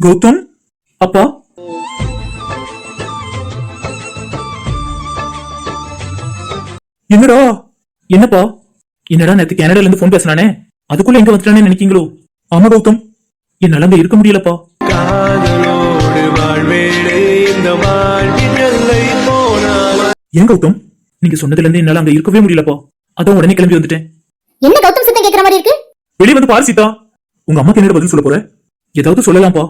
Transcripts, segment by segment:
கௌதம் அப்பா. என்னடா? என்னப்பா? என்னடா நேத்து கனடால இருந்து போன் பேசினானே? அதுக்குள்ள எங்க வந்துட்டானே நினைக்கீங்களோ ஆமா கௌதம். என்னால அங்க இருக்க முடியலப்பா. ஏன் கௌதம்? நீங்க சொன்னதுல இருந்து என்னால அங்க இருக்கவே முடியலப்பா. அதான் உடனே கிளம்பி வந்துட்டேன். என்ன கௌதம் சத்தம் கேக்குற மாதிரி இருக்கு? வெளியே வந்து பாரு சீதா. உங்க அம்மாக்கு என்னோட பதில் சொல்ல போற? ஏதாவது சொல்லலாம்ப்பா.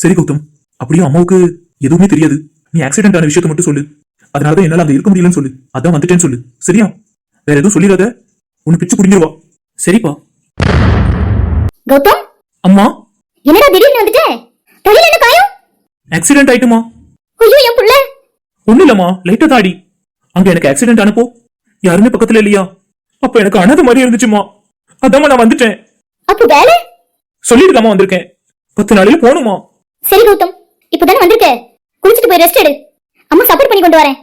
சரி கௌதம் அப்படியும் அம்மாவுக்கு எதுவுமே தெரியாது. நீ ஆக்சிடென்ட் ஆன விஷயத்த மட்டும் சொல்லு. அதனாலதான் என்னால அங்க இருக்க முடியலன்னு சொல்லு. அதான் வந்துட்டேன்னு சொல்லு. சரியா? வேற எதுவும் சொல்லிடாத. உன்னை பிச்சு குடிங்கிருவா சரிப்பா. கௌதம்? அம்மா? என்னடா திடீர்னு வந்துட்ட? தலையில என்ன காயம் ஆக்சிடென்ட் ஆயிட்டுமா? ஐயோ என் புள்ள. ஒண்ணு இல்லம்மா. லைட்டா தாடி. அங்க எனக்கு ஆக்சிடென்ட் ஆனப்போ யாருமே பக்கத்துல இல்லையா? அப்ப எனக்கு அனாத மாதிரி இருந்துச்சுமா? அதாம்மா நான் வந்துட்டேன். அப்ப வேலை? சொல்லிட்டு வந்திருக்கேன். பத்து நாளையில போகணுமா? சரி கௌதம் இப்பதானே வந்திருக்க? குளிச்சிட்டு போய் ரெஸ்ட் எடு. அம்மா சப்போர்ட் பண்ணி கொண்டு வரேன்.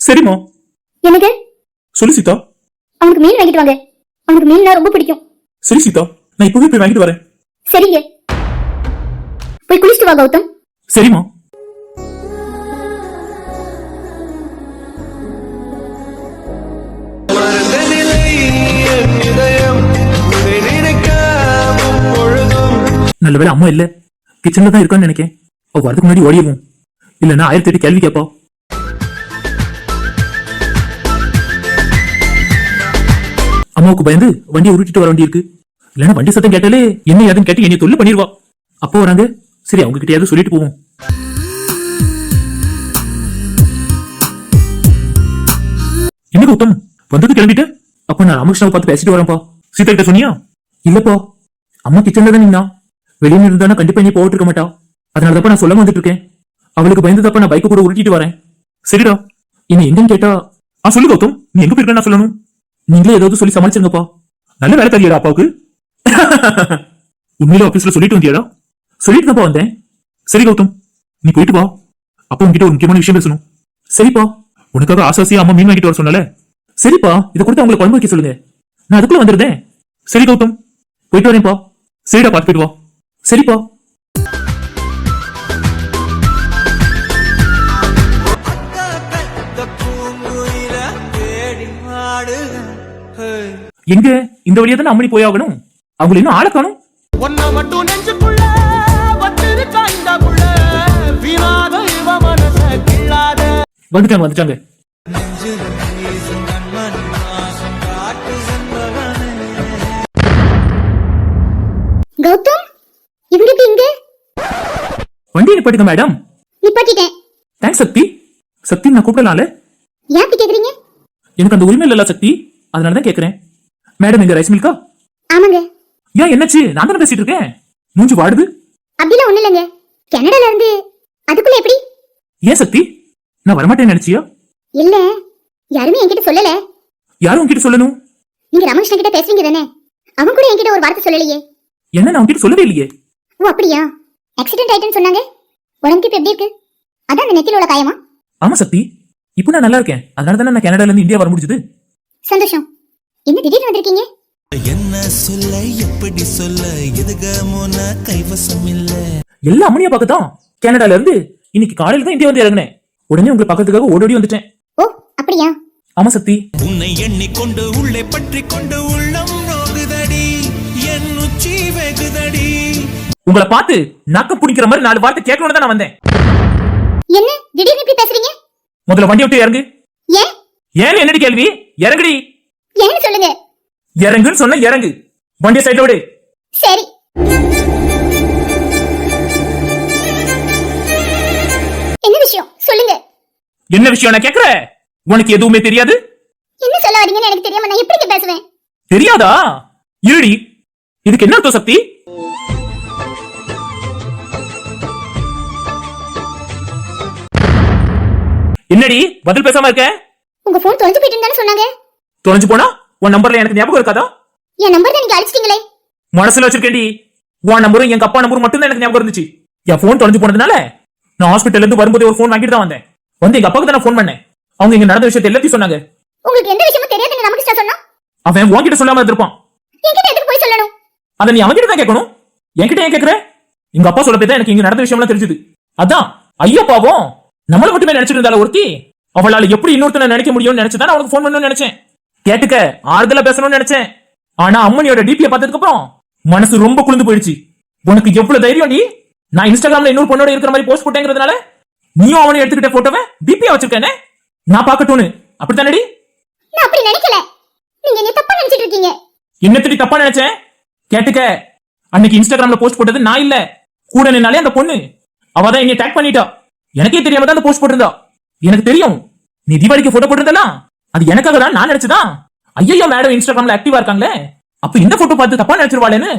சரிம்மா எனக்கு சொல்லு சீதா. அவனுக்கு மீன் வாங்கிட்டு வாங்க. அவனுக்கு மீன்னா ரொம்ப பிடிக்கும். சரி சீதா நான் இப்பவே போய் வாங்கிட்டு வரேன். சரிங்க. போய் குளிச்சிட்டு வா கௌதம். சரிம்மா மறந்த நிலை என் இதயம் உன்னை நினைக்காமல் பொழுதும் நல்ல வேளை அம்மா இல்ல. கிச்சன்ல தான் இருக்கான்னு நினைக்கேன். அவ வரதுக்கு முன்னாடி ஓடிடுவோம். இல்லன்னா ஆயிரத்தி எட்டு கேள்வி கேப்பா அம்மாவுக்கு பயந்து வண்டியை உருட்டிட்டு வர வேண்டி இருக்கு இல்லன்னா வண்டி சத்தம் கேட்டாலே என்ன ஏதுன்னு கேட்டு என்னை தொல்லு பண்ணிடுவா. அப்போ வராங்க. சரி அவங்க கிட்டயாவது சொல்லிட்டு போவோம். என்ன கௌதம் வந்தது கிளம்பிட்டு? அப்ப நான் ராமகிருஷ்ணாவை பார்த்து பேசிட்டு வரேன்ப்பா. சீதா கிட்ட சொன்னியா? இல்லப்பா. அம்மா கிச்சன்ல தான் நின்னா. வெளியே இருந்தா கண்டிப்பா நீ போட்டு இருக்க அதனால தப்ப நான் சொல்ல வந்துட்டு இருக்கேன். அவளுக்கு பயந்ததப்ப நான் பைக்கு கூட உருட்டிட்டு வரேன். சரிடா. என்ன எங்கன்னு கேட்டா ஆ சொல்லு கௌதம். நீ எங்க போயிருக்க நான் சொல்லணும். நீங்களே ஏதாவது சொல்லி சமாளிச்சிருங்கப்பா. நல்ல வேலை தெரியடா அப்பாவுக்கு. உண்மையில ஆபீஸ்ல சொல்லிட்டு வந்தியாடா. சொல்லிட்டு தான்ப்பா வந்தேன். சரி கௌதம் நீ போயிட்டு வா. அப்பா உன்கிட்ட ஒரு முக்கியமான விஷயம் பேசணும். சரிப்பா. உனக்காக ஆசாசியா அம்மா மீன் வாங்கிட்டு வர சொன்னால. சரிப்பா இதை கொடுத்து அவங்களை குழம்பு வைக்க சொல்லுங்க. நான் அதுக்குள்ள வந்துருந்தேன் சரி கௌதம் போயிட்டு வரேன்ப்பா. சரிடா பார்த்து போயிட்டு வா. சரிப்பா. எங்க? இந்த வழியா தானே அம்மணி போயாகணும் அவங்களை இன்னும் ஆள காணும்? ஒன்ன மட்டும் நெஞ்சுக்குள்ள வச்சிருக்கா இந்த புள்ள வீணாத இவ மனச கிள்ளாத. வந்துட்டாங்க வந்துட்டாங்க. வண்டி நிப்பாட்டுங்க மேடம் நிப்பாட்டிட்டேன். தேங்க்ஸ் சக்தி. சக்தி நான் கூப்பிடலாம்ல? ஏன் கேக்குறீங்க? எனக்கு அந்த உரிமை இல்லல சக்தி. அதனால தான் கேக்குறேன். மேடம் எங்க ரைஸ் மில்கா ஆமாங்க. ஏன் என்னாச்சு? நான் தானே பேசிட்டு இருக்கேன். மூஞ்சி வாடுது. அப்படிலாம் ஒண்ணு இல்லைங்க. கனடால இருந்து அதுக்குள்ள எப்படி? ஏன் சக்தி? நான் வரமாட்டேன்னு நினைச்சியா? இல்ல. யாருமே என்கிட்ட சொல்லல. யாரும் உன்கிட்ட சொல்லணும்? நீங்க ரமகிருஷ்ணன் கிட்ட பேசுறீங்க தானே. அவன் கூட என்கிட்ட ஒரு வார்த்தை சொல்லலையே. என்ன நான் உன்கிட்ட சொல்லவே இல்லையே? ஓ அப்படியா? ஆக்சிடென்ட் ஆயிட்டுன்னு சொன்னாங்க. உடம்புக்கு இப்ப எப்படி இருக்கு? அதான் அந்த நெத்தில உள்ள காயமா? ஆமா சக்தி. இப்போ நான் நல்லா இருக்கேன். அதனால தானே நான் கனடால இருந்து இந்தியா வர முடிஞ்சது. சந்தோஷம். என்ன திடீர்னு வந்திருக்கீங்க? என்ன சொல்ல எப்படி சொல்ல எதுகமோன கைவசம் இல்ல. எல்லா அம்மனியா பார்க்கத்தான். கனடால இருந்து இன்னைக்கு காலையில தான் இந்தியா வந்து இறங்கினேன். உடனே உங்களை பக்கத்துக்காக ஓடோடி வந்துட்டேன். ஓ அப்படியா? ஆமா சக்தி. உன்னை எண்ணிக்கொண்டு உள்ளே பற்றி கொண்டு உள்ளம் நோகுதடி என் உச்சி வெகுதடி. உங்களை பார்த்து நக்கம் பிடிக்கிற மாதிரி நாலு வார்த்தை கேட்கணும்னு தான் நான் வந்தேன். என்ன? திடீர்னு இப்படி பேசுறீங்க? முதல்ல வண்டி விட்டு இறங்கு. ஏன்? ஏன் என்னடி கேள்வி? இறங்குடி. ஏன்னு சொல்லுங்க. இறங்குன்னு சொன்ன இறங்கு. வண்டியை சைட்ல விடு. சரி. என்ன விஷயம்? சொல்லுங்க. என்ன விஷயம் நான் கேக்குற உனக்கு எதுவுமே தெரியாது? என்ன சொல்ல வரீங்கன்னு எனக்கு தெரியாம நான் எப்படி பேசுவேன். தெரியாதா? இருடி. இதுக்கு என்ன அர்த்தம் சக்தி? என்னடி பதில் பேசாம இருக்க? உங்க போன் தொலைஞ்சு போயிட்டு சொன்னாங்க. தொலைஞ்சு போனா? உன் நம்பர்ல எனக்கு ஞாபகம் இருக்காதா? என் நம்பர் தான் நீங்க அடிச்சிட்டீங்களே மனசுல வச்சிருக்கேன்டி. உன் நம்பரும் எங்க அப்பா நம்பரும் மட்டும் தான் எனக்கு ஞாபகம் இருந்துச்சு. என் போன் தொலைஞ்சு போனதுனால நான் ஹாஸ்பிட்டல்ல இருந்து வரும்போது ஒரு போன் வாங்கிட்டு தான் வந்தேன். வந்து எங்க அப்பாவுக்கு தான் ஃபோன் பண்ணேன். அவங்க இங்க நடந்த விஷயத்தை எல்லாத்தையும் சொன்னாங்க. உங்களுக்கு எந்த விஷயமும் தெரியாதுன்னு நமக்கு சொன்னா? அவன் உன்கிட்ட சொல்லாம இருந்திருப்பான். என்கிட்ட எதுக்கு போய் சொல்லணும்? அதை நீ அவன்கிட்ட தான் கேட்கணும். என்கிட்ட ஏன் கேக்குற எங்க அப்பா சொல்ல போய் தான் எனக்கு இங்க நடந்த விஷயம்லாம் தெரிஞ்சது. அதான் ஐயோ பாவம் நம்மள மட்டுமே நினைச்சிட்டு இருந்தால ஒருத்தி? அவளால எப்படி இன்னொருத்தனை நினைக்க முடியும்னு நினைச்சுதான் அவனுக்கு ஃபோன் பண்ணணும்னு நினைச்சேன். கேட்டுக்க ஆறுதலா பேசணும்னு நினைச்சேன். ஆனா அம்மனியோட டிபிய பார்த்ததுக்கு அப்புறம் மனசு ரொம்ப குளிர்ந்து போயிடுச்சு. உனக்கு எவ்வளவு தைரியம் நீ? நான் இன்ஸ்டாகிராம்ல இன்னொரு பொண்ணோட இருக்கிற மாதிரி போஸ்ட் போட்டேங்கிறதுனால நீயும் அவனை எடுத்துக்கிட்ட போட்டோவை டிபியா வச்சிருக்கேனே? நான் பார்க்கட்டும்னு. அப்படித்தானடி? நான் அப்படி நினைக்கல. நீங்க என்ன தப்பா நினைச்சிட்டு இருக்கீங்க. என்னத்தடி தப்பா நினைச்சேன்? கேட்டுக்க. அன்னைக்கு இன்ஸ்டாகிராம்ல போஸ்ட் போட்டது நான் இல்ல. கூட நின்னாலே அந்த பொண்ணு. அவ தான் என்னை டேக் பண்ணிட்டா. எனக்கே தெரியாம தான் அந்த போஸ்ட் போட்டிருந்தா. எனக்கு தெரியும். நீ தீபாவளிக்கு போட்டோ போட்டிருந்தா அது எனக்காக தான் நான் நினைச்சுதான் ஐயோ மேடம் இன்ஸ்டாகிராம்ல ஆக்டிவா இருக்காங்களே. அப்ப இந்த போட்டோ பார்த்து தப்பா நினைச்சிருவாளேன்னு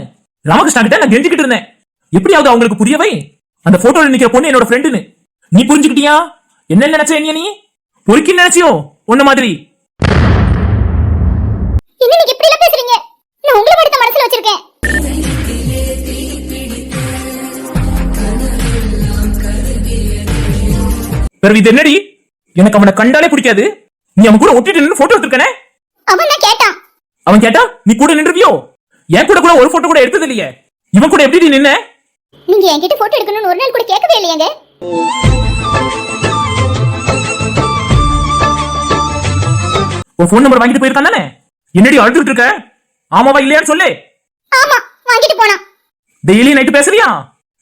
ராமகிருஷ்ணா கிட்ட நான் தெரிஞ்சுக்கிட்டு இருந்தேன். எப்படியாவது அவங்களுக்கு புரியவை? அந்த போட்டோல நிக்கிற பொண்ணு என்னோட ஃப்ரெண்டுன்னு நீ புரிஞ்சுக்கிட்டியா? என்ன நினைச்ச என்ன நீ? பொறுக்கி நினைச்சியோ? உன்ன மாதிரி. என்ன நீங்க இப்படி எல்லாம் பேசுறீங்க? நான் உங்களை மட்டும் மனசுல வச்சிருக்கேன். பிறகு இது என்னடி? எனக்கு அவனை கண்டாலே பிடிக்காது. நீ அவன் கூட ஒட்டிட்டு நின்று போட்டோ எடுத்திருக்கனே? அவன் கேட்டான் அவன் கேட்டா நீ கூட நின்றுவியோ? என் கூட கூட ஒரு போட்டோ கூட எடுத்தது இல்லையே. இவன் கூட எப்படி நின்ன? நீங்க என்கிட்ட போட்டோ எடுக்கணும்னு ஒரு நாள் கூட கேட்கவே இல்லையாங்க. உன் ஃபோன் நம்பர் வாங்கிட்டு போயிருக்கான் தானே? என்னடி அழுதுட்டு இருக்க? ஆமாவா இல்லையான்னு சொல்லு. ஆமா வாங்கிட்டு போனான் டெய்லி நைட்டு பேசுறியா?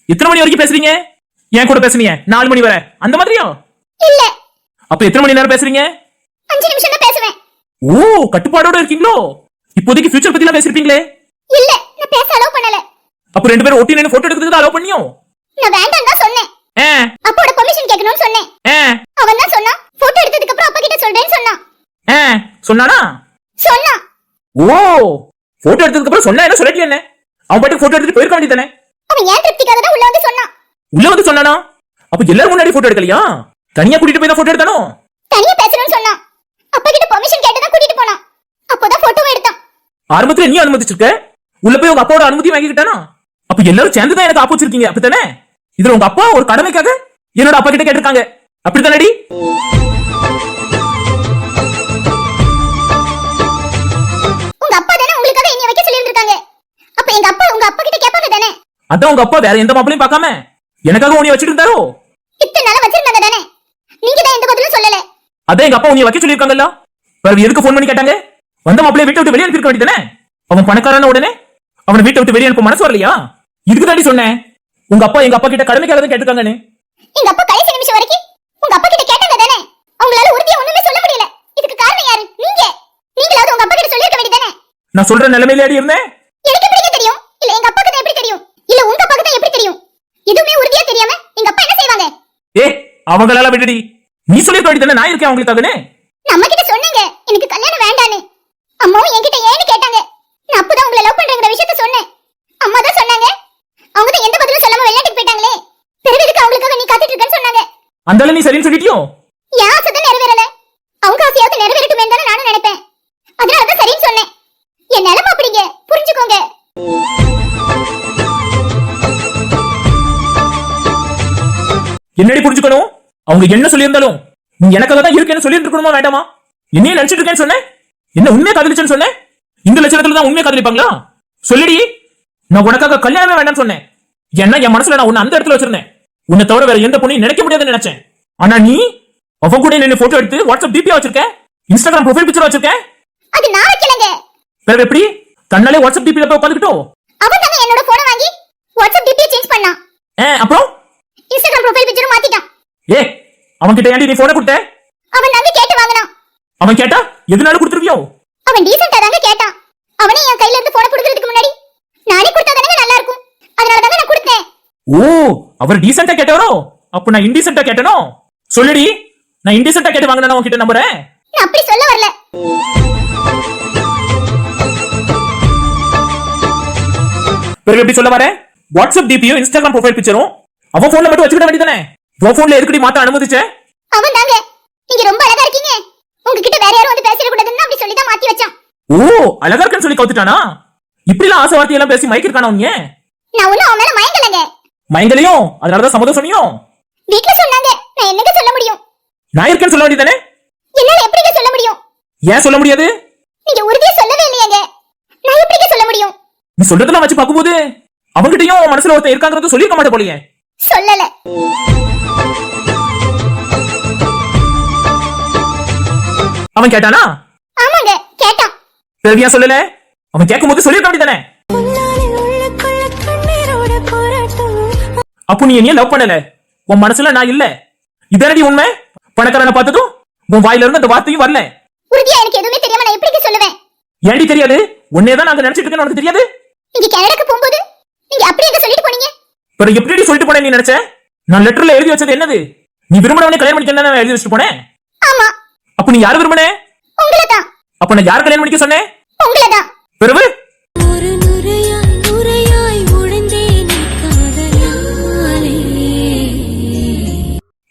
எத்தனை மணி வரைக்கும் பேசுறீங்க? என் கூட பேசுனீங்க நாலு மணி வரை. அந்த மாதிரியா? இல்ல. அப்ப எத்தனை மணி நேரம் பேசுறீங்க? அஞ்சு நிமிஷம் தான் பேசுவேன். ஓ கட்டுப்பாடோட இருக்கீங்களோ? இப்போதைக்கு ஃபியூச்சர் பத்தி எல்லாம் பேசிருப்பீங்களே? இல்ல நான் பேச அலோவ் பண்ணல. அப்ப ரெண்டு பேரும் ஒட்டி போட்டோ எடுக்கிறதுக்கு அலோவ் பண்ணியோ? நான் வேண்டாம் தான் சொன்னேன். அப்போட பெர்மிஷன் கேட்கணும்னு சொன்னேன். அவன் தான் சொன்னான் போட்டோ எடுத்ததுக்கு அப்புறம் அப்பா கிட்ட சொல்றேன்னு சொன்னான். சொன்னானா? சொன்னான். ஓ போட்டோ எடுத்ததுக்கு அப்புறம் சொன்னா என்ன? சொல்லட்டி என்ன? அவன் பாட்டுக்கு போட்டோ எடுத்துட்டு போயிருக்க வேண்டியதானே அவன் ஏன் திருப்திக்காக தான் உள்ள வந்து சொன்னான். உள்ள வந்து சொன்னானா? அப்ப எல்லாரும் முன்னாடி போட்டோ எடுக்கலையா? தனியா கூட்டிட்டு போய் தான் போட்டோ எடுத்தானோ? தனியா பேசணும்னு சொன்னான். அப்பா கிட்ட பெர்மிஷன் கேட்டு தான் கூட்டிட்டு போனான். அப்போதான் போட்டோவை எடுத்தான். ஆரம்பத்துல நீ அனுமதிச்சிருக்க? உள்ள போய் உங்க அப்பாவோட அனுமதி வாங்கிக்கிட்டானா? அப்ப எல்லாரும் சேர்ந்து தான் எனக்கு ஆப்போச்சிருக்கீங்க அப்படித்தானே? இதுல உங்க அப்பா ஒரு கடமைக்காக என்னோட அப்பா கிட்ட கேட்டிருக்காங்க. அப்படித்தானடி? உங்க அப்பா தானே உங்களுக்காக என்னைய வைக்க சொல்லி இருந்திருக்காங்க அப்ப எங்க அப்பா உங்க அப்பா கிட்ட கேட்பாங்க தானே? அதான் உங்க அப்பா வேற எந்த மாப்பிளையும் பார்க்காம எனக்காக உன்னை வச்சிட்டு இருந்தாரோ? இத்தனை நாளா வச்சிருந்தாங்க தானே? நீங்க தான் எந்த பதிலும் சொல்லல. அதான் எங்க அப்பா உன்னை வைக்க சொல்லியிருக்காங்கல்ல? வேற எதுக்கு ஃபோன் பண்ணி கேட்டாங்க? வந்த மாப்பிளைய வீட்டை விட்டு வெளியே அனுப்பியிருக்க வேண்டியதானே அவன் பணக்காரன உடனே? அவனை வீட்டை விட்டு வெளியே அனுப்ப மனசு வரலையா? இதுக்கு தாண்டி சொன்னேன். உங்க அப்பா எங்க அப்பா கிட்ட கடமைக்காக தான் கேட்டிருக்காங்கன்னு. எங்க அப்பா கடைசி நிமிஷம் வரைக்கும் உங்க அப்பா கிட்ட கேட்டாங்க தானே அவங்களால உறுதியா ஒண்ணுமே சொல்ல முடியல. இதுக்கு காரணம் யாரு? நீங்க. நீங்களாவது உங்க அப்பா கிட்ட சொல்லிருக்க வேண்டியதானே நான் சொல்ற நிலைமையில இருந்தேன் எனக்கு எப்படிங்க தெரியும் இல்ல எங்க அப்பாக்கு தான் எப்படி தெரியும் இல்ல உங்க அப்பாக்கு தான் எப்படி தெரியும் எதுவுமே உறுதியா தெரியாம எங்க அப்பா என்ன செய்வாங்க ஏ அவங்களால விடுடி. நீ சொல்லிருக்க வேண்டியதானே நான் இருக்கேன் அவங்களுக்காகனே? நம்ம கிட்ட சொன்னீங்க. எனக்கு கல்யாணம் வேண்டான்னு. அம்மாவும் என்கிட்ட ஏன்னு கேட்டாங்க. நான் அப்பதான் உங்களை லவ் பண்றேங்கிற விஷயத்த சொன்னேன். அம்மா தான் சொன்னாங்க. அவங்க தான் எந்த பதிலும் சொல்லாம விளையாட்டுக்கு போயிட்டாங்களே. பிறகு எதுக்கு அவங்களுக்காக நீ காத்துட்டு இருக்கேன்னு சொன்னாங்க. அந்த நீ சரின்னு சொல்லிட்டியோ? என் ஆசை தான் நிறைவேறல. அவங்க ஆசையாவது நிறைவேறட்டுமே தானே நானும் நினைப்பேன். அதனால தான் சரின்னு சொன்னேன். என் நிலைமை அப்படிங்க. புரிஞ்சுக்கோங்க. என்னடி புரிஞ்சுக்கணும்? அவங்க என்ன சொல்லியிருந்தாலும்? நீ எனக்காக தான் இருக்கேன்னு சொல்லி இருக்கணுமா வேண்டாமா என்னையே நினைச்சிட்டு இருக்கேன்னு சொன்னேன்? என்ன உண்மையை காதலிச்சேன்னு சொன்னேன்? இந்த லட்சணத்துல தான் உண்மையை காதலிப்பாங்களா? சொல்லிடி. நான் உனக்காக கல்யாணமே வேண்டாம்னு சொன்னேன். ஏன்னா என் மனசுல நான் உன்னை அந்த இடத்துல வச்சிருந்தேன். உன்னை தவிர வேற எந்த பொண்ணையும் நினைக்க முடியாதுன்னு நினைச்சேன். ஆனா நீ அவ கூட நின்று போட்டோ எடுத்து வாட்ஸ்அப் டிபியா வச்சிருக்க? இன்ஸ்டாகிராம் ப்ரொஃபைல் பிக்சர் வச்சிருக்க? அது நான் வைக்கலங்க. வேற எப்படி? தன்னாலே வாட்ஸ்அப் டிபியில போய் அவன் தாங்க என்னோட போனை வாங்கி வாட்ஸ்அப் டிபியை சேஞ்ச் பண்ணான். ஏ அப்புறம்? Instagram profile பிக்சரும் மாத்திட்டான். ஏ அவன் கிட்ட ஏன்டி நீ போனை கொடுத்த? அவன் தாங்க கேட்டு வாங்கினான். அவன் கேட்டா? எதுனாலும் கொடுத்துருவியோ? அவன் டீசெண்டா தாங்க கேட்டான். அவனே என் கையில இருந்து போன கொடுக்கறதுக்கு முன்னாடி நானே கொடுத்தா தானே நல்லா இருக்கும். அதனால தாங்க நான் கொடுத்தேன். ஓ அவர் டீசெண்டா கேட்டவரோ? அப்ப நான் இன்டீசெண்டா கேட்டனோ? சொல்லுடி நான் இன்டீசெண்டா கேட்டு வாங்கினா உன்கிட்ட நம்புறேன்? நான் அப்படி சொல்ல வரல. பிறகு எப்படி சொல்ல வரேன்? வாட்ஸ்அப் டிபியும் இன்ஸ்டாகிராம் ப்ரொஃபைல் பிக்சரும் அவன் போன்ல மட்டும் வச்சுக்கிட வேண்டியதானே உன் போன்ல எதுக்கடி மாத்த அனுமதிச்ச? அவன் தாங்க நீங்க ரொம்ப அழகா இருக்கீங்க. உங்ககிட்ட வேற யாரும் வந்து பேசிட கூடாதுன்னு அப்படி சொல்லி தான் மாத்தி வச்சான். ஓ அழகா இருக்கேன்னு சொல்லி கவுத்துட்டானா? இப்படிலாம் ஆசை வார்த்தையெல்லாம் பேசி மயக்கிருக்கானா ஏன் நான் ஒண்ணும் அவன் மேல மயங்கலங்க. மயங்கலையும்? அதனாலதான் சம்மதம் சொன்னியோ வீட்ல சொன்னாங்க. நான் என்னங்க சொல்ல முடியும்? நான் இருக்கேன்னு சொல்ல வேண்டியதானே என்னால எப்படிங்க சொல்ல முடியும்? ஏன் சொல்ல முடியாது? நீங்க உறுதியா சொல்லவே இல்லையாங்க. நான் எப்படிங்க சொல்ல முடியும்? நீ சொல்றதெல்லாம் வச்சு பார்க்கும்போது அவங்கிட்டயும் மனசுல ஒருத்தன் இருக்காங்கிறது சொல்லியிருக்க மாட்டே போலயே. சொல்லல. அவன் கேட்டானா? ஆமாங்க கேட்டான். பிறவியா சொல்லல? அவன் கேட்கும்போது சொல்லியிருக்க வேண்டியதானே அப்போ நீ என்னைய லவ் பண்ணல? உன் மனசுல நான் இல்ல. இதனடி உண்மை? பணக்காரனை பார்த்ததும் உன் வாயில இருந்து அந்த வார்த்தையும் வரல. உறுதியா எனக்கு எதுவுமே தெரியாம நான் எப்படி சொல்லுவேன்? ஏன்டி தெரியாது? உன்னே தான் நாங்க நினைச்சிட்டு இருக்கேன்னு உனக்கு தெரியாது? நீங்க கனடாக்கு போகும்போது நீங்க அப்படியே சொல்லிட்டு போனீங்க? பிறகு எப்படி சொல்லிட்டு போனேன் நீ நினைச்ச? நான் லெட்டர்ல எழுதி வச்சது என்னது? நீ விரும்பினவனே கல்யாணம் பண்ணிக்க நான் எழுதி வச்சுட்டு போனேன் ஆமா. அப்ப நீ யார் விரும்பினே உங்களை தான் அப்ப நான் யார் கல்யாணம் பண்ணிக்க சொன்னேன்? உங்களை தான் பிறகு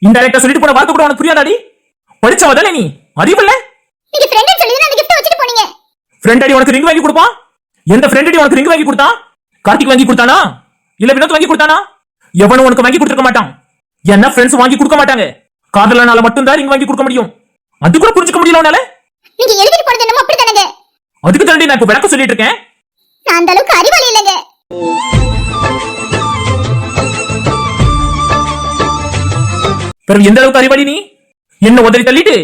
இன்டைரக்டா சொல்லிட்டு போன வார்த்தை கூட உனக்கு புரியாதாடி? படிச்சவ தானே நீ? அறிவில்ல நீங்க ஃப்ரெண்ட் சொல்லி தான் அந்த கிஃப்ட் வச்சுட்டு போனீங்க. ஃப்ரெண்ட் அடி உனக்கு ரிங் வாங்கி கொடுப்பான் எந்த ஃப்ரெண்ட் அடி உனக்கு ரிங் வாங்கி கொடுத்தான் கார்த்திக் வாங்கி கொடுத்தானா? இல்ல வினோத் வாங்கி கொடுத்தானா? எவனும் உனக்கு வாங்கி கொடுத்துருக்க மாட்டான். என்ன ஃப்ரெண்ட்ஸ் வாங்கி கொடுக்க மாட்டாங்க. காதலனால மட்டும்தான் ரிங் வாங்கி கொடுக்க முடியும். அது கூட புரிஞ்சுக்க முடியல உன்னால? நீங்க எழுதிட்டு போறது என்னமோ அப்படித்தானங்க? அதுக்கு தாண்டி நான் இப்ப விளக்க சொல்லிட்டு இருக்கேன் நான் அந்த அளவுக்கு அறிவாளி இல்லைங்க. பிறகு எந்த அளவுக்கு அறிவாளி நீ? என்ன உதறி தள்ளிட்டு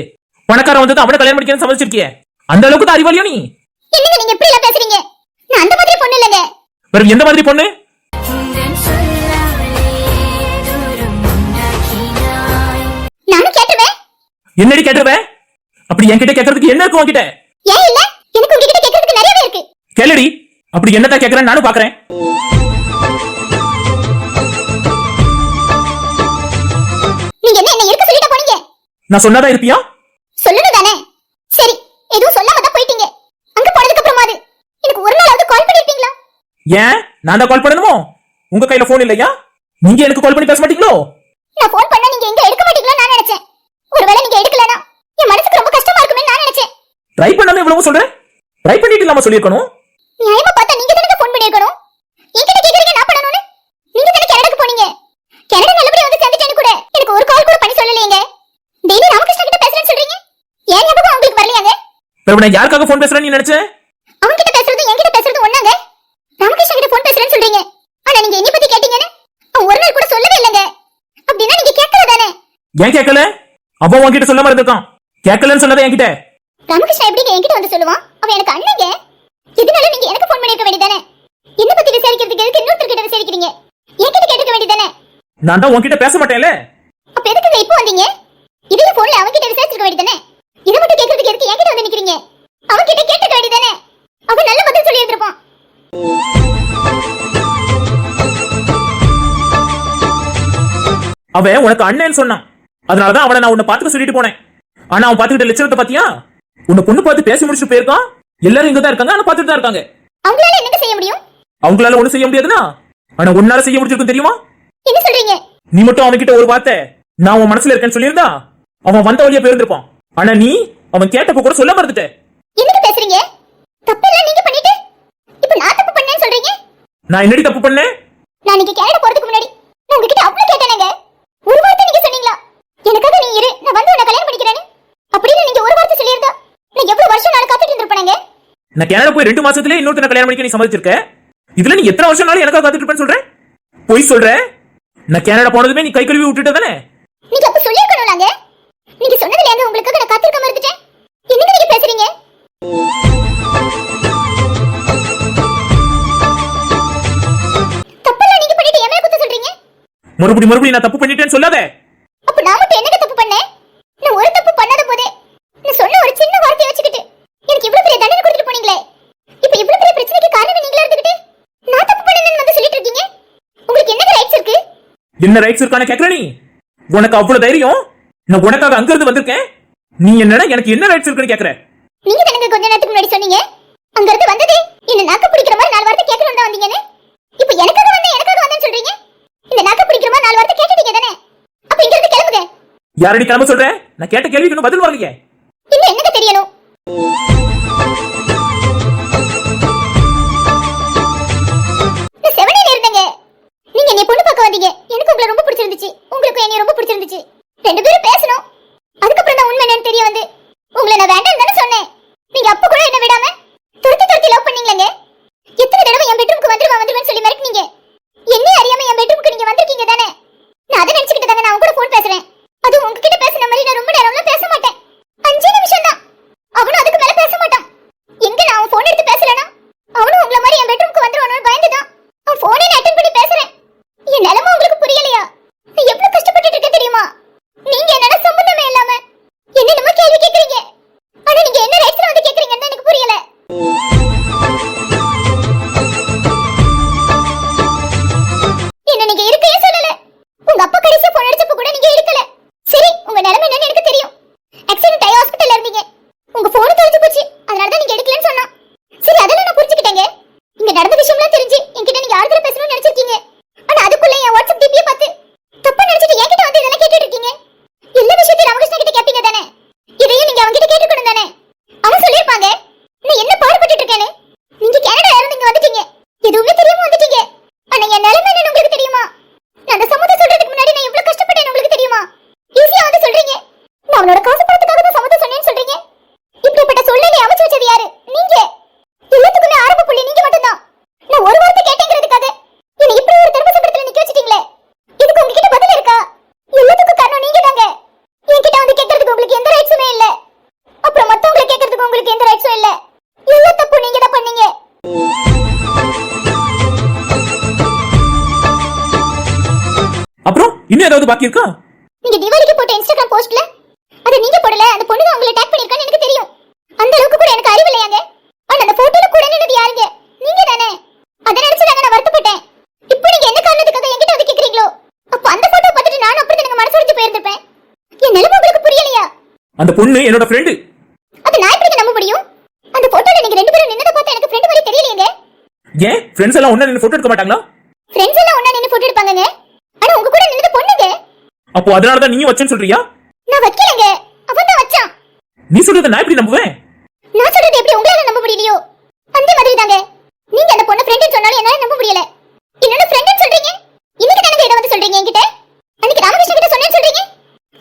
பணக்காரன் வந்து அவனை கல்யாணம் பண்ணிக்கணும் சமைச்சிருக்கிய அந்த அளவுக்கு தான் அறிவாளியா நீ? என்னங்க நீங்க இப்படி எல்லாம் பேசுறீங்க? நான் அந்த மாதிரி பொண்ணு இல்லைங்க. பிறகு எந்த மாதிரி பொண்ணு? நானும் கேட்டுவேன். என்னடி கேட்டுருவ அப்படி என்கிட்ட கேட்கறதுக்கு என்ன இருக்கும் உன்கிட்ட? ஏன் இல்ல? எனக்கு உங்ககிட்ட கேட்கறதுக்கு நிறையவே இருக்கு. கேளுடி. அப்படி என்னதான் கேட்கறேன் நானும் பாக்குறேன். நீங்க என்ன என்ன இருக்க சொல்லிட்டு போனீங்க? நான் சொன்னாதான் இருப்பியா? சொல்லணும் தானே சரி எதுவும் சொல்லாம தான் போயிட்டீங்க. அங்க போனதுக்கு அப்புறமாது எனக்கு ஒரு நாளாவது கால் பண்ணிருப்பீங்களா? ஏன்? நான் தான் கால் பண்ணணுமோ? உங்க கையில போன் இல்லையா? நீங்க எனக்கு கால் பண்ணி பேச மாட்டீங்களோ? நான் ஃபோன் பண்ணா நீங்க எங்க எடுக்க ஒருவேளை நீங்க எடுக்கலனா என் மனசுக்கு ரொம்ப கஷ்டமா இருக்குமே நான் நினைச்சேன். ட்ரை பண்ணாம இவ்வளவு சொல்றேன் ட்ரை பண்ணிட்டு இல்லாம சொல்லியிருக்கணும். நியாயமா பார்த்தா நீங்க தானே ஃபோன் பண்ணிருக்கணும் என்கிட்ட கேக்குறீங்க நான் பண்ணணும்னு? நீங்க தானே கனடாக்கு போனீங்க. கனடா நல்லபடியா வந்து சேர்ந்துட்டேன்னு கூட எனக்கு ஒரு கால் கூட பண்ணி சொல்லலையேங்க. டெய்லி ராமகிருஷ்ணா கிட்ட பேசுறேன்னு சொல்றீங்க? ஏன் ஞாபகம் உங்களுக்கு வரலையாங்க? பிறகு நான் யாருக்காக போன் பேசுறேன்னு நீ நினைச்சேன் அவங்க கிட்ட பேசுறது என்கிட்ட பேசுறது ஒண்ணாங்க. ராமகிருஷ்ணா கிட்ட ஃபோன் பேசுறேன்னு சொல்றீங்க. ஆனா நீங்க என்னை பத்தி கேட்டீங்கன்னு ஒரு நாள் கூட சொல்லவே இல்லைங்க. அப்படின்னா நீங்க கேட்கல தானே ஏன் கேட்கல? அவன் உன்கிட்ட சொல்லாம இருந்திருக்கான் கேட்கலன்னு சொன்னதை என்கிட்ட. ராமகிருஷ்ணா எப்படிங்க என்கிட்ட வந்து சொல்லுவான்? அவன் எனக்கு அண்ணங்க. இதனால நீங்க எனக்கு ஃபோன் பண்ணிருக்க வேண்டியதானே என்ன பத்தி விசாரிக்கிறதுக்கு எதுக்கு இன்னொருத்தர் கிட்ட விசாரிக்கிறீங்க? என்கிட்ட கேட்டுக்க வேண்டியதானே நான் தான் உன்கிட்ட பேச மாட்டேன்ல. அப்ப எதுக்குங்க இப்போ வந்தீங்க? இதே போன்ல அவன் கிட்ட விசாரிச்சிருக்க வேண்டியதானே இதை மட்டும் கேட்கறதுக்கு எதுக்கு என்கிட்ட வந்து நிக்கிறீங்க? அவன் கிட்ட கேட்டுக்க வேண்டியதானே அவன் நல்ல பதில் சொல்லி இருந்திருப்பான் அவன் உனக்கு அண்ணன்னு சொன்னான். அதனாலதான் அவனை நான் உன்னை பாத்துக்க சொல்லிட்டு போனேன். ஆனா அவன் பாத்துக்கிட்ட லட்சணத்தை பாத்தியா உன்னை பொண்ணு பார்த்து பேசி முடிச்சுட்டு போயிருக்கான் எல்லாரும் இங்க தான் இருக்காங்க ஆனா பாத்துட்டு தான் இருக்காங்க. அவங்களால என்னங்க செய்ய முடியும்? அவங்களால ஒண்ணும் செய்ய முடியாதுன்னா? ஆனா உன்னால செய்ய முடிச்சிருக்கும் தெரியுமா? என்ன சொல்றீங்க? நீ மட்டும் அவன்கிட்ட ஒரு வார்த்தை. நான் உன் மனசுல இருக்கேன்னு சொல்லியிருந்தா அவன் வந்த வழியா போயிருந்திருப்பான். ஆனா நீ அவன் கேட்டப்ப கூட சொல்ல மறந்துட்ட. என்னங்க பேசுறீங்க? தப்பு எல்லாம் நீங்க பண்ணிட்டு இப்ப நான் தப்பு பண்ணேன்னு சொல்றீங்க? நான் என்னடி தப்பு பண்ணேன்? நான் நீங்க கனடா போறதுக்கு முன்னாடி நான் உங்ககிட்ட அவ்வளவு கேட்டேனேங்க ஒரு வார்த்தை நீங்க சொன்னீங்களா எனக்காக நீ இரு நான் வந்து உன்னை கல்யாணம் பண்ணிக்கிறேன்னு அப்படின்னு நீங்க ஒரு வார்த்தை சொல்லியிருந்தா நான் எவ்வளவு வருஷம் நான் காத்துட்டு இருந்திருப்பேனங்க நான் கனடா போய் ரெண்டு மாசத்துல இன்னொருத்தனை கல்யாணம் பண்ணிக்க நீ சம்மதிச்சிருக்க? இதுல நீ எத்தனை வருஷம் நாளும் எனக்காக காத்துட்டு இருப்பேன்னு சொல்ற? பொய் சொல்ற? நான் கனடா போனதுமே நீ கை கழுவி விட்டுட்ட தானே? நீங்க அப்ப சொல்லிருக்கணும்லாங்க நீங்க சொன்னதுல இருந்து உங்களுக்காக நான் காத்திருக்காம இருந்துட்டேன் என்னங்க நீங்க பேசுறீங்க? மறுபடி மறுபடியும் நான் தப்பு பண்ணிட்டேன்னு சொல்லாத அப்ப நான் மட்டும் என்னங்க தப்பு பண்ணேன் நான் ஒரு தப்பு பண்ணாத போதே நான் சொன்ன ஒரு சின்ன வார்த்தையை வச்சுக்கிட்டு எனக்கு இவ்வளவு பெரிய தண்டனை கொடுத்துட்டு போனீங்களே இப்ப இவ்வளவு பெரிய பிரச்சனைக்கு காரணம் நீங்களா இருந்துகிட்டு நான் தப்பு பண்ணேன்னு வந்து சொல்லிட்டு இருக்கீங்க உங்களுக்கு என்ன ரைட்ஸ் இருக்கு என்ன ரைட்ஸ் இருக்கான கேக்குற நீ? உனக்கு அவ்வளவு தைரியம்? நான் உனக்காக அங்க இருந்து வந்திருக்கேன்? நீ என்னடா எனக்கு என்ன ரைட்ஸ் இருக்குன்னு கேக்குற? நீங்க தானங்க கொஞ்ச நேரத்துக்கு முன்னாடி சொன்னீங்க. அங்க இருந்து வந்ததே என்ன நாக்க பிடிக்கிற மாதிரி நாலு வார்த்தை கேட்கணும் தான் வந்தீங்கன்னு. இப்ப எனக்காக வந்தேன் எனக்காக வந்தேன்னு சொல்றீங்க? இந்த நாக்க பிடிக்கிற மாதிரி நாலு வார்த்தை கேட்டுட்டீங்க தானே? அப்ப இங்க இருந்து கிளம்புங்க. யாரடி கிளம்ப சொல்றேன் நான் கேட்ட கேள்விக்கு இன்னும் பதில் வரலையே. தெரிய வந்து. உங்களை நான் வேண்டாம் தானே சொன்னேன். நீங்க அப்ப கூட என்ன விடாம இன்னும் ஏதாவது பாக்கி இருக்கா? நீங்க தீபாவளிக்கு போட்ட இன்ஸ்டாகிராம் போஸ்ட்ல அத நீங்க போடல அந்த பொண்ணு தான் உங்களை டேக் பண்ணிருக்கான்னு எனக்கு தெரியும். அந்த அளவுக்கு கூட எனக்கு அறிவு இல்லையாங்க? ஆனா அந்த போட்டோல கூட நின்னது யாருங்க? நீங்க தானே. அத நினைச்சு தாங்க நான் வருத்தப்பட்டேன். இப்போ நீங்க என்ன காரணத்துக்காக என்கிட்ட வந்து கேக்குறீங்களோ? அப்ப அந்த போட்டோ பார்த்துட்டு நானும் அப்படி எனக்கு மனசு உடைஞ்சு போயிருந்திருப்பேன். என் நிலைமை உங்களுக்கு புரியலையா? அந்த பொண்ணு என்னோட ஃப்ரெண்டு அது நான் எப்படி நம்ப முடியும்? அந்த போட்டோல நீங்க ரெண்டு பேரும் நின்னத பார்த்தா எனக்கு ஃப்ரெண்ட் மாதிரி தெரியலையேங்க. ஏன்? ஃப்ரெண்ட்ஸ் எல்லாம் ஒண்ணா நின்று போட்டோ எடுக்க மாட்டாங்களா ஃப்ரெண்ட்ஸ் எல்லாம் ஒண்ணா நின்னு போட்டோ எடுப்பாங்கங்க ஆனா உங்க கூட நின்னது பொண்ணுங்க அப்போ அதனால தான் நீயும் வச்சேன்னு சொல்றியா? நான் வைக்கலங்க. அவன் தான் வச்சான். நீ சொல்றத நான் எப்படி நம்புவேன்? நான் சொல்றது எப்படி உங்களால நம்ப முடியலையோ? அந்த மாதிரி தாங்க நீங்க அந்த பொண்ணு ஃப்ரெண்ட் சொன்னாலும் என்னால நம்ப முடியல. என்னோட ஃப்ரெண்ட் சொல்றீங்க? இன்னைக்கு தானே இதை வந்து சொல்றீங்க என்கிட்ட? அன்னைக்கு ராமகிருஷ்ணன் கிட்ட சொன்னேன்னு சொல்றீங்க?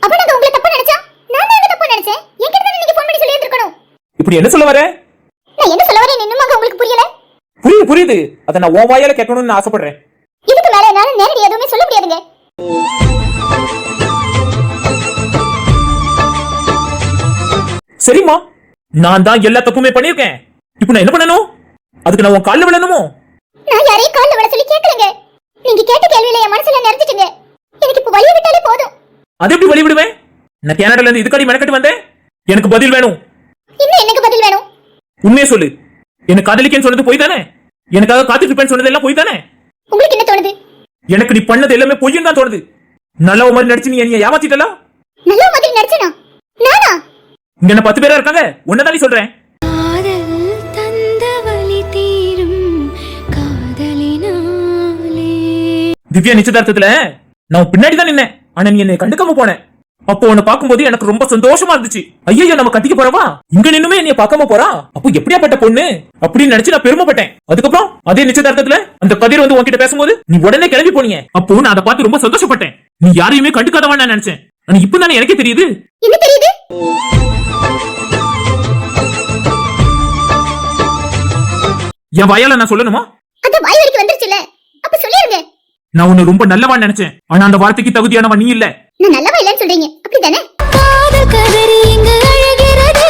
அவன் நாங்க உங்களை தப்பா நினைச்சா நான் தான் தப்பா நினைச்சேன். என்கிட்ட தானே நீங்க ஃபோன் பண்ணி சொல்லி இருக்கணும் இப்படி என்ன சொல்ல வர? நான் என்ன சொல்ல வரேன்? இன்னும் உங்களுக்கு புரியல? புரியுது புரியுது. அதை நான் உன் வாயால கேட்கணும்னு ஆசைப்படுறேன். இதுக்கு மேல என்னால நேரடி எதுவுமே சொல்ல முடியாதுங்க. சரிம்மா. நான் தான் எல்லா தப்புமே பண்ணிருக்கேன் இப்போ நான் என்ன பண்ணணும்? அதுக்கு நான் உன் கால்ல விழணுமோ? நான் யாரையும் கால்ல விட சொல்லி கேட்கலங்க. நீங்க கேட்ட கேள்வியில என் மனசுல நிறைஞ்சிட்டுங்க எனக்கு இப்ப வழிய விட்டாலே போதும். அது எப்படி வழி விடுவேன்? நான் கனடால இருந்து இதுக்காடி மெனக்கட்டு வந்தேன். எனக்கு பதில் வேணும். இன்னும் எனக்கு பதில் வேணும். உண்மையை சொல்லு. எனக்கு காதலிக்கேன்னு சொன்னது போய் தானே எனக்காக காத்துட்டு இருப்பேன்னு சொன்னது எல்லாம் போய் தானே உங்களுக்கு என்ன தோணுது? எனக்கு நீ பண்ணது எல்லாமே பொய்யும் தான் தோணுது. நல்ல மாதிரி நடிச்சு நீ என்னைய ஏமாத்திட்டல? நல்ல மாதிரி நடிச்சனா? நானா? இங்க என்ன பத்து பேரா இருக்காங்க? உன்னதான் சொல்றேன். திவ்யா நிச்சயதார்த்தத்துல நான் பின்னாடி தான் நின்னேன். ஆனா நீ என்னை கண்டுக்காம போன. அப்போ உன்னை பார்க்கும்போது எனக்கு ரொம்ப சந்தோஷமா இருந்துச்சு. ஐயோ நம்ம கட்டிக்க போறவா? இங்க நின்னுமே என்னைய பார்க்காம போறா? அப்போ எப்படியாப்பட்ட பொண்ணு? அப்படின்னு நினைச்சு நான் பெருமைப்பட்டேன். அதுக்கப்புறம் அதே நிச்சயதார்த்தத்துல அந்த கதிர் வந்து உன்கிட்ட பேசும்போது நீ உடனே கிளம்பி போனீங்க. அப்போ நான் அதை பார்த்து ரொம்ப சந்தோஷப்பட்டேன். நீ யாரையுமே கண்டுக்காதவன் நான் நினைச்சேன். ஆனா இப்போ தானே எனக்கே தெரியுது? என் வாயால நான் சொல்லணுமா? அந்த வாய் வரைக்கும் வந்துருச்சுல அப்ப சொல்லிருங்க. நான் உன்னை ரொம்ப நல்லவான் நினைச்சேன். ஆனா அந்த வார்த்தைக்கு தகுதியானவன் நீ இல்ல. நான் நல்லவா இல்லைன்னு சொல்றீங்க. அப்படிதானே காதல் கதறி இங்கு அழுகிறதே.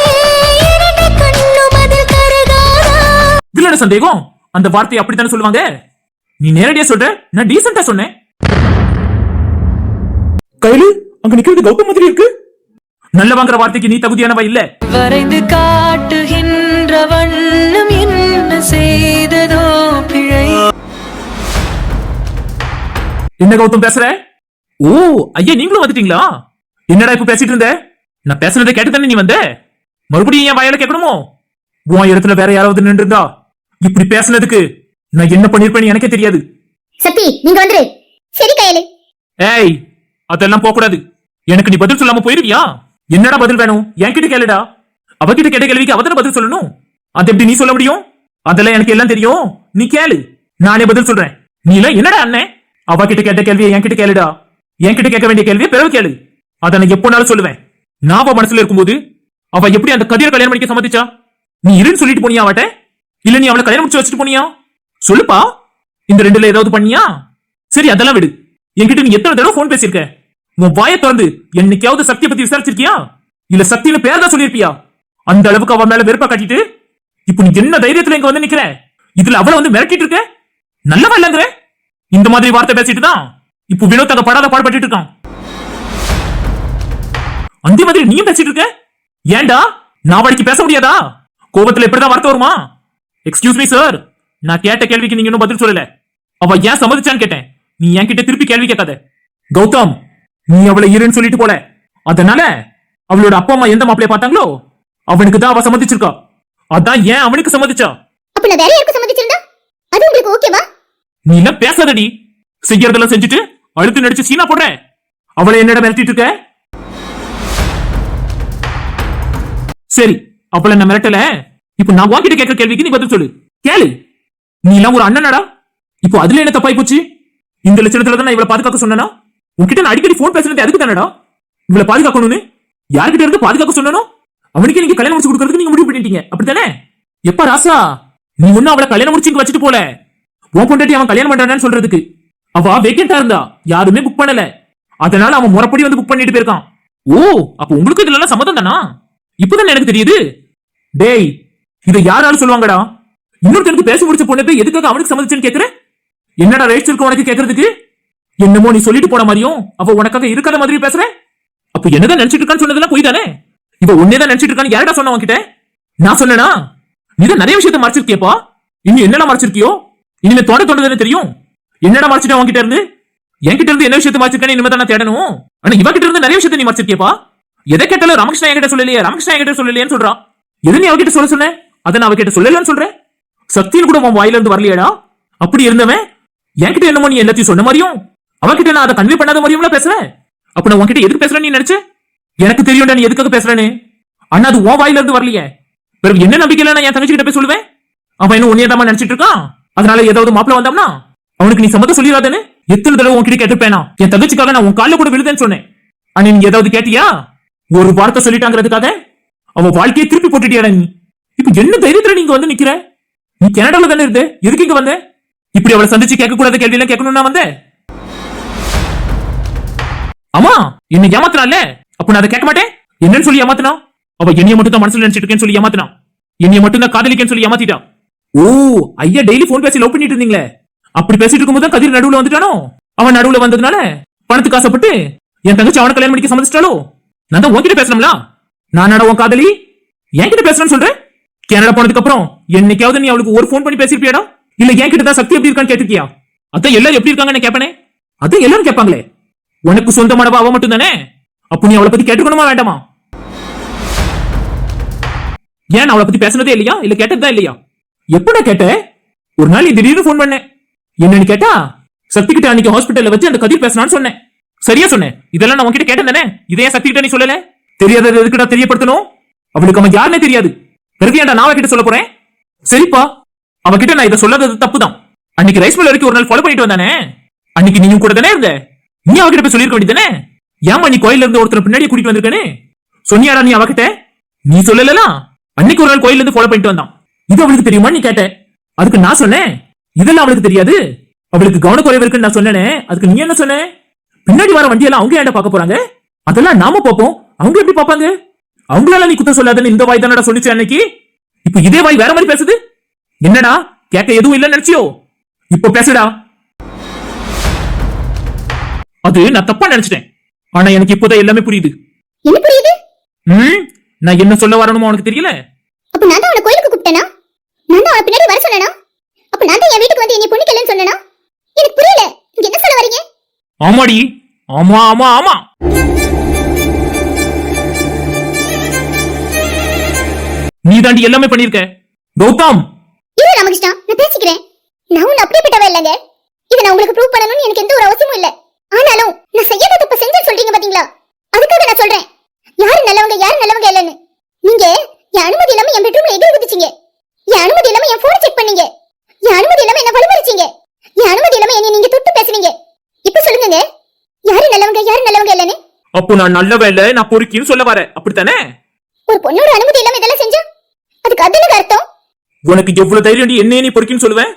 இரண்டு கண்ணும் அதில் கருகாதா இதுல என்ன சந்தேகம்? அந்த வார்த்தையை அப்படித்தானே சொல்லுவாங்க? நீ நேரடியா சொல்ற? நான் டீசெண்டா சொன்னேன். கைலு அங்க நிக்கிறது கௌதம் மாதிரி இருக்கு. நல்ல வாங்குற வார்த்தைக்கு நீ தகுதியானவ இல்ல? வரைந்து காட்டுகின்ற வண்ணம் என்ன செய்ததோ பிழை. என்ன கௌதம் பேசுற? ஓ ஐயா நீங்களும் வந்துட்டீங்களா? என்னடா இப்ப பேசிட்டு இருந்த? நான் பேசுனதை கேட்டு தானே நீ வந்த? மறுபடியும் என் வாயால கேட்கணுமோ? உன் இடத்துல வேற யாராவது நின்று இருந்தா இப்படி பேசுனதுக்கு நான் என்ன பண்ணிருப்பேன்னு எனக்கே தெரியாது. சக்தி நீங்க வந்துரு. சரி கையலு. ஏய் அதெல்லாம் போக கூடாது எனக்கு நீ பதில் சொல்லாம போயிருவியா? என்னடா பதில் வேணும்? என்கிட்ட கேளுடா. அவகிட்ட கேட்ட கேள்விக்கு அவதான பதில் சொல்லணும்? அது எப்படி நீ சொல்ல முடியும்? அதெல்லாம் எனக்கு எல்லாம் தெரியும். நீ கேளு. நானே பதில் சொல்றேன். நீ என்னடா அண்ணன் அவகிட்ட கேட்ட கேள்வியை என்கிட்ட கேளுடா. என்கிட்ட கேட்க வேண்டிய கேள்வியை பிறகு கேளு. அதை நான் எப்போனாலும் சொல்லுவேன். நான் அவ மனசுல இருக்கும்போது அவ எப்படி அந்த கதிரை கல்யாணம் பண்ணிக்க சம்மதிச்சா? நீ இருன்னு சொல்லிட்டு போனியா அவட்ட? இல்ல நீ அவளை கல்யாணம் முடிச்சு வச்சுட்டு போனியா? சொல்லுப்பா. இந்த ரெண்டுல ஏதாவது பண்ணியா? சரி அதெல்லாம் விடு. என்கிட்ட நீ எத்தனை தடவை போன் பேசியிருக்க? உன் வாயை திறந்து என்னைக்காவது சக்தியை பத்தி விசாரிச்சிருக்கியா? இல்ல சக்தியில பேர் தான் சொல்லியிருப்பியா? அந்த அளவுக்கு அவன் மேல வெறுப்பா கட்டிட்டு இப்போ நீ என்ன தைரியத்துல இங்க வந்து நிக்கிற? இதுல அவளை வந்து மிரட்டிட்டு இருக்க? நல்லவா இல்லங்கிற? இந்த மாதிரி வார்த்தை பேசிட்டு தான் இப்போ வினோத் அங்க படாத பாடுபட்டு இருக்கான். அந்த மாதிரி நீயும் பேசிட்டு இருக்க? ஏன்டா? நான் வழிக்கு பேச முடியாதா? கோபத்துல எப்படிதான் வார்த்தை வருமா? எக்ஸ்கியூஸ் மீ சார் நான் கேட்ட கேள்விக்கு நீங்க இன்னும் பதில் சொல்லல. அவ ஏன் சம்மதிச்சான்னு கேட்டேன். நீ என்கிட்ட திருப்பி கேள்வி கேட்காத. கௌதம் நீ அவளை இருன்னு சொல்லிட்டு போல. அதனால அவளோட அப்பா அம்மா எந்த மாப்பிளைய பார்த்தாங்களோ அவனுக்கு தான் அவ சம்மதிச்சிருக்கா. அதான் ஏன் அவனுக்கு சம்மதிச்சா? அப்ப நான் வேற யாருக்கும் சம்மதிச்சிருந்தா? அது உங்களுக்கு ஓகேவா? நீ எல்லாம் பேசாதடி. செய்யறதெல்லாம் செஞ்சுட்டு அழுத்து நடிச்சு சீனா போடுற. அவளை என்னடா மிரட்டிட்டு இருக்க? சரி அவளை நான் மிரட்டல. இப்ப நான் உன்கிட்ட கேட்கிற கேள்விக்கு நீ பதில் சொல்லு. கேளு. நீ எல்லாம் ஒரு அண்ணனடா? இப்போ அதுல என்ன தப்பாய் போச்சு? இந்த லட்சணத்துல தான் நான் இவளை பாதுகாக்க சொன்னனா? உன்கிட்ட நான் அடிக்கடி போன் பேசுறது அதுக்கு தானடா? இவளை பாதுகாக்கணும்னு? யார்கிட்ட இருந்து பாதுகாக்க சொன்னனோ? அவனுக்கு நீங்க கல்யாணம் முடிச்சு கொடுக்கறதுக்கு நீங்க முடிவு பண்ணிட்டீங்க. அப்படித்தானே? எப்ப ராசா? நீ ஒன்னும் அவளை கல்யாணம் முடிச்சு இங்க வச்சுட்டு போல. உன் பொண்டாட்டி அவன் கல்யாணம் பண்றானு சொல்றதுக்கு. அவ வேக்கண்டா இருந்தா. யாருமே புக் பண்ணல. அதனால அவன் முறைப்படி வந்து புக் பண்ணிட்டு போயிருக்கான். ஓ அப்ப உங்களுக்கு இதுல சம்மதம் தானா? இப்பதான் எனக்கு தெரியுது. டேய் இதை யாராலும் சொல்லுவாங்கடா. இன்னொருத்தனுக்கு பேச முடிச்ச பொண்ணு போய் எதுக்காக அவனுக்கு சம்மதிச்சுன்னு கேக்குற? என்னடா ரைட்ஸ் இருக்கு உனக்கு கேக்குறதுக்கு? என்னமோ நீ சொல்லிட்டு போன மாதிரியும் அவ உனக்காக இருக்காத மாதிரி பேசுற? அப்ப என்னதான் நினைச்சிட்டு இருக்கான்னு சொன்னதெல்லாம் போய் தானே இவ உன்னேதான் நினைச்சிட்டு இருக்கான்னு யாரடா சொன்ன உன்கிட்ட? நான் சொன்னேனா? நீ தான் நிறைய விஷயத்த மறைச்சிருக்கியப்பா. இனி என்னடா மறைச்சிருக்கியோ? இனிமே தோண்ட தோண்டதானே தெரியும்? என்னடா மறைச்சிட்ட உன்கிட்ட இருந்து? என்கிட்ட இருந்து என்ன விஷயத்த மறைச்சிருக்கேன்னு இனிமே தான் தேடணும். ஆனா இவகிட்ட இருந்து நிறைய விஷயத்த நீ மறைச்சிருக்கியப்பா. எதை கேட்டாலும் ராமகிருஷ்ணா என்கிட்ட சொல்லலையே ராமகிருஷ்ணா என்கிட்ட சொல்லலையேன்னு சொல்றான் எது நீ அவகிட்ட சொல்ல சொன்ன? அதை நான் அவகிட்ட சொல்லலன்னு சொல்றேன் சக்தின்னு கூட உன் வாயில இருந்து வரலையேடா? அப்படி இருந்தவன் என்கிட்ட என்னமோ நீ எல்லாத்தையும் சொன்ன மாதிரியும் அவகிட்ட நான் அதை கன்வே பண்ணாத மாதிரியும்ல பேசுறேன் அப்ப நான் உன்கிட்ட எதுக்கு பேசுறேன்னு நீ நினைச்ச? எனக்கு தெரியும்டா நீ எதுக்காக பேசுறேன்னு. அண்ணா அது ஓ வாயில இருந்து வரலையே. பிறகு என்ன நம்பிக்கையில நான் என் தங்கச்சி கிட்ட போய் சொல்லுவேன்? அவன் இன்னும் உன்னையதாமா நினைச்சிட்டு இருக்கான்? அதனால ஏதாவது மாப்பிள்ள வந்தாம்னா அவனுக்கு நீ சம்மதம் சொல்லிடாதேன்னு எத்தனை தடவை உன்கிட்ட கேட்டுப்பேனா என் தங்கச்சிக்காக நான் உன் கால்ல கூட விழுதேன்னு சொன்னேன். அண்ணா நீ ஏதாவது கேட்டியா? ஒரு வார்த்தை சொல்லிட்டாங்கிறதுக்காக? அவன் வாழ்க்கையை திருப்பி போட்டுட்டியாடா நீ. இப்ப என்ன தைரியத்துல நீங்க வந்து நிக்கிற? நீ கனடால தானே இருந்த? எதுக்கு இங்க வந்த? இப்படி அவளை சந்திச்சு கேட்க கூடாத கேள்வி எல்லாம் கேட்கணும்னா வந்த அம்மா என்ன ஏமாத்தினால அப்ப நான் அதை கேட்க மாட்டேன்? என்னன்னு சொல்லி ஏமாத்தினா அவ என்னைய மட்டும் தான் மனசுல நினைச்சிட்டு இருக்கேன்னு சொல்லி ஏமாத்தினா என்னைய மட்டும் தான் காதலிக்கேன்னு சொல்லி ஏமாத்திட்டான். ஓ ஐயா டெய்லி போன் பேசி லவ் பண்ணிட்டு இருந்தீங்களே? அப்படி பேசிட்டு இருக்கும்போது தான் கதிர் நடுவுல வந்துட்டானோ? அவன் நடுவுல வந்ததுனால பணத்துக்கு ஆசைப்பட்டு என் தங்கச்சி அவனை கல்யாணம் பண்ணிக்க சம்மதிச்சிட்டாலோ நான் தான் உன்கிட்ட பேசணும்ல? நான் உன் காதலி? என்கிட்ட பேசணும்னு சொல்றேன் கனடா போனதுக்கு அப்புறம் என்னைக்காவது நீ அவளுக்கு ஒரு ஃபோன் பண்ணி பேசிருப்பியாடா இல்ல என்கிட்ட தான் சக்தி எப்படி இருக்கான்னு கேட்டிருக்கியா? அதான் எல்லாரும் எப்படி இருக்காங்கன்னு கேட்பனே? அதான் எல்லாரும் கேட்பாங்களே. உனக்கு சொந்தமானவா அவ மட்டும் தானே அப்போ நீ அவளை பத்தி கேட்டுக்கணுமா வேண்டாமா? ஏன் அவளை பத்தி பேசுனதே இல்லையா? இல்ல கேட்டதுதான் இல்லையா? எப்படா கேட்ட? ஒரு நாள் திடீர்னு ஃபோன் பண்ணேன் என்னன்னு கேட்டா சக்தி கிட்ட அன்னைக்கு ஹாஸ்பிட்டல்ல வச்சு அந்த கதிர் பேசினான்னு சொன்னேன். சரியா சொன்னேன். இதெல்லாம் நான் உன்கிட்ட கேட்டேன் தானே? இதே சக்தி கிட்ட நீ சொல்லல? தெரியாதது எதுக்குடா தெரியப்படுத்தணும்? அவளுக்கு அவன் யாருன்னே தெரியாது. பிறகு ஏன்டா நான் கிட்ட சொல்ல போறேன்? சரிப்பா. அவகிட்ட நான் இதை சொல்லாதது தப்புதான். அன்னைக்கு ரைஸ் மில் வரைக்கும் ஒரு நாள் ஃபாலோ பண்ணிட்டு வந்தானே? அன்னைக்கு நீயும் கூட தானே இருந்த? நீ அவகிட்ட போய் சொல்லிருக்க வேண்டியதானே ஏமா நீ கோயில இருந்து ஒருத்தர் பின்னாடி கூட்டிட்டு வந்திருக்கனே? சொன்னியாடா நீ அவகிட்ட? நீ சொல்லலாம் அன்னைக்கு ஒரு நாள் கோயில இருந்து ஃபாலோ பண்ணிட்டு வந்தான். இது அவளுக்கு தெரியுமா நீ கேட்ட? அதுக்கு நான் சொன்னேன். இதெல்லாம் அவளுக்கு தெரியாது. அவளுக்கு கவனக்குறைவு இருக்குன்னு நான் சொன்னேனே. அதுக்கு நீ என்ன சொன்ன? பின்னாடி வர வண்டியெல்லாம் அவங்க ஏன்டா பார்க்க போறாங்க? அதெல்லாம் நாம பார்ப்போம். அவங்க எப்படி பார்ப்பாங்க? அவங்களால நீ குத்தம் சொல்லாதன்னு இந்த வாய் தானடா சொல்லிச்சு அன்னைக்கு? இப்ப இதே வாய் வேற மாதிரி பேசுது? என்னடா? கேட்க எதுவும் இல்லைன்னு நினைச்சியோ? இப்ப பேசுடா. அது நான் தப்பா நினைச்சிட்டேன். ஆனா எனக்கு இப்போதான் எல்லாமே புரியுது. என்ன புரியுது? ம்? நான் என்ன சொல்ல வரணுமோ உனக்கு தெரியல? அப்ப நான் தான் கோயிலுக்கு கூப்பிட்டேனா? நான் தான் அவனை பின்னாடி வர சொன்னேனா? அப்ப நான் தான் என் வீட்டுக்கு வந்து என்னை பொண்ணு கேளுன்னு சொன்னேனா? எனக்கு புரியல. நீங்க என்ன சொல்ல வரீங்க? ஆமாடி. ஆமா ஆமா ஆமா. நீ தாண்டி எல்லாமே பண்ணிருக்க. கௌதம்! இரு ராமகிருஷ்ணா நான் பேசிக்கிறேன். நான் ஒண்ணு அப்படிப்பட்டவ இல்லைங்க. இதை நான் உங்களுக்கு ப்ரூவ் பண்ணணும்னு எனக்கு எந்த ஒரு அவசியமும் இல்ல. ஆனாலும் நான் செய்யாத தப்ப செஞ்சேன்னு சொல்றீங்க பாத்தீங்களா? அதுக்காக நான் சொல்றேன். யாரு நல்லவங்க யாரு நல்லவங்க இல்லைன்னு. நீங்க என் அனுமதி இல்லாம என் பெட்ரூம்ல எகிரி குதிச்சீங்க என் அனுமதி இல்லாம என் போன் செக் பண்ணீங்க. என் அனுமதி இல்லாம என்ன வலுவரிச்சீங்க என் அனுமதி இல்லாம என்னை நீங்க தொட்டு பேசுனீங்க. இப்ப சொல்லுங்க யாரு நல்லவங்க யாரு நல்லவங்க இல்லைன்னு? அப்போ நான் நல்லவ இல்ல நான் பொறுக்கின்னு சொல்ல வரேன். அப்படித்தானே? ஒரு பொண்ணோட அனுமதி இல்லாம இதெல்லாம் செஞ்சா? அதுக்கு அதுல அர்த்தம்? உனக்கு எவ்வளவு தைரியம் என்னையே நீ பொறுக்கின்னு சொல்லுவேன்